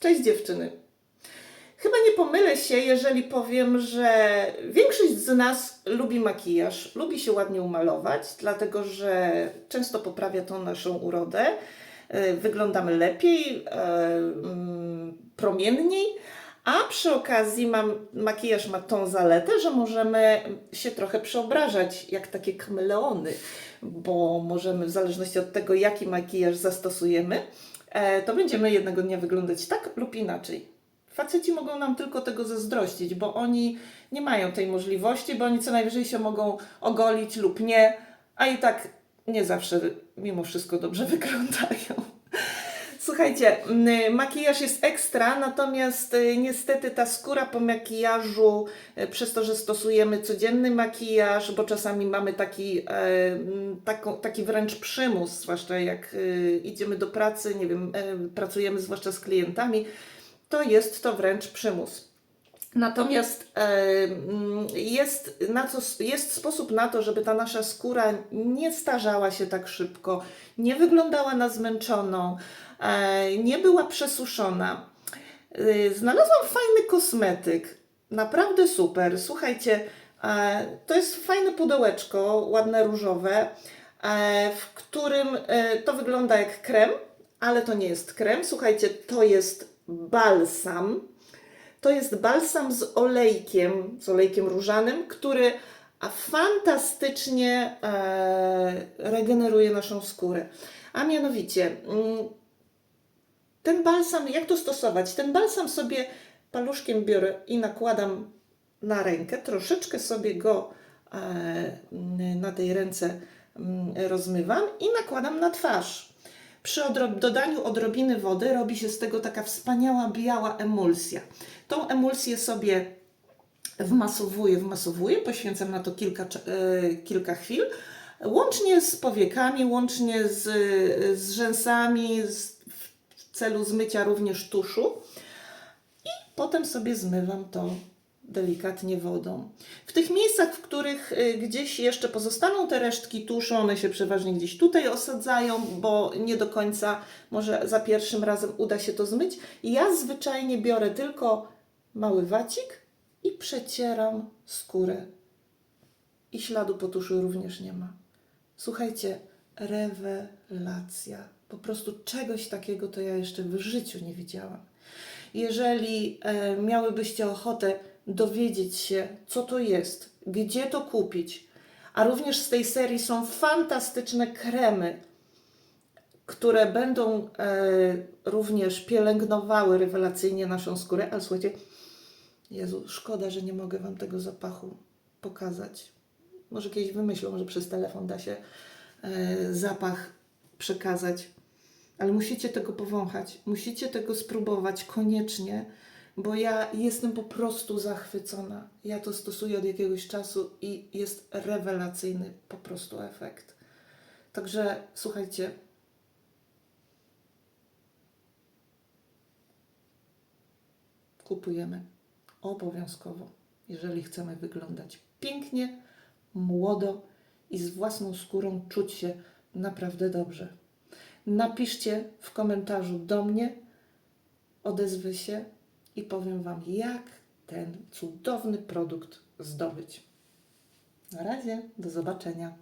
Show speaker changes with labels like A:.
A: Cześć dziewczyny. Chyba nie pomylę się, jeżeli powiem, że większość z nas lubi makijaż, lubi się ładnie umalować, dlatego że często poprawia to naszą urodę. e, Wyglądamy lepiej, e, mm, promienniej, a przy okazji mam, makijaż ma tą zaletę, że możemy się trochę przeobrażać jak takie kameleony, bo możemy w zależności od tego, jaki makijaż zastosujemy, to będziemy jednego dnia wyglądać tak lub inaczej. Faceci mogą nam tylko tego zazdrościć, bo oni nie mają tej możliwości, bo oni co najwyżej się mogą ogolić lub nie, a i tak nie zawsze mimo wszystko dobrze wyglądają. Słuchajcie, mm, makijaż jest ekstra, natomiast y, niestety ta skóra po makijażu, y, przez to, że stosujemy codzienny makijaż, bo czasami mamy taki, e, mm, taki wręcz przymus, zwłaszcza jak y, idziemy do pracy, nie wiem, e, pracujemy zwłaszcza z klientami, to jest to wręcz przymus. Natomiast e, mm, jest, na co, jest sposób na to, żeby ta nasza skóra nie starzała się tak szybko, nie wyglądała na zmęczoną, e, nie była przesuszona. E, Znalazłam fajny kosmetyk, naprawdę super. Słuchajcie, to jest fajne pudełeczko, ładne różowe, w którym to wygląda jak krem, ale to nie jest krem. Słuchajcie, to jest balsam. To jest balsam z olejkiem, z olejkiem różanym, który fantastycznie e, regeneruje naszą skórę. A mianowicie, mm, ten balsam, jak to stosować? Ten balsam sobie paluszkiem biorę i nakładam na rękę, troszeczkę sobie go e, na tej ręce mm, rozmywam i nakładam na twarz. Przy dodaniu odrobiny wody robi się z tego taka wspaniała biała emulsja. Tą emulsję sobie wmasowuję, wmasowuję, poświęcam na to kilka, e, kilka chwil, łącznie z powiekami, łącznie z, z rzęsami, z, w celu zmycia również tuszu i potem sobie zmywam to delikatnie wodą. W tych miejscach, w których y, gdzieś jeszcze pozostaną te resztki tuszu, one się przeważnie gdzieś tutaj osadzają, bo nie do końca może za pierwszym razem uda się to zmyć. Ja zwyczajnie biorę tylko mały wacik i przecieram skórę. I śladu po tuszu również nie ma. Słuchajcie, rewelacja. Po prostu czegoś takiego to ja jeszcze w życiu nie widziałam. Jeżeli e, miałybyście ochotę dowiedzieć się, co to jest, gdzie to kupić, a również z tej serii są fantastyczne kremy, które będą e, również pielęgnowały rewelacyjnie naszą skórę. Ale słuchajcie, Jezu, szkoda, że nie mogę Wam tego zapachu pokazać. Może kiedyś wymyślą, że przez telefon da się e, zapach przekazać. Ale musicie tego powąchać, musicie tego spróbować koniecznie, bo ja jestem po prostu zachwycona. Ja to stosuję od jakiegoś czasu i jest rewelacyjny po prostu efekt. Także słuchajcie, kupujemy obowiązkowo, jeżeli chcemy wyglądać pięknie, młodo i z własną skórą czuć się naprawdę dobrze. Napiszcie w komentarzu do mnie, odezwę się i powiem Wam, jak ten cudowny produkt zdobyć. Na razie, do zobaczenia.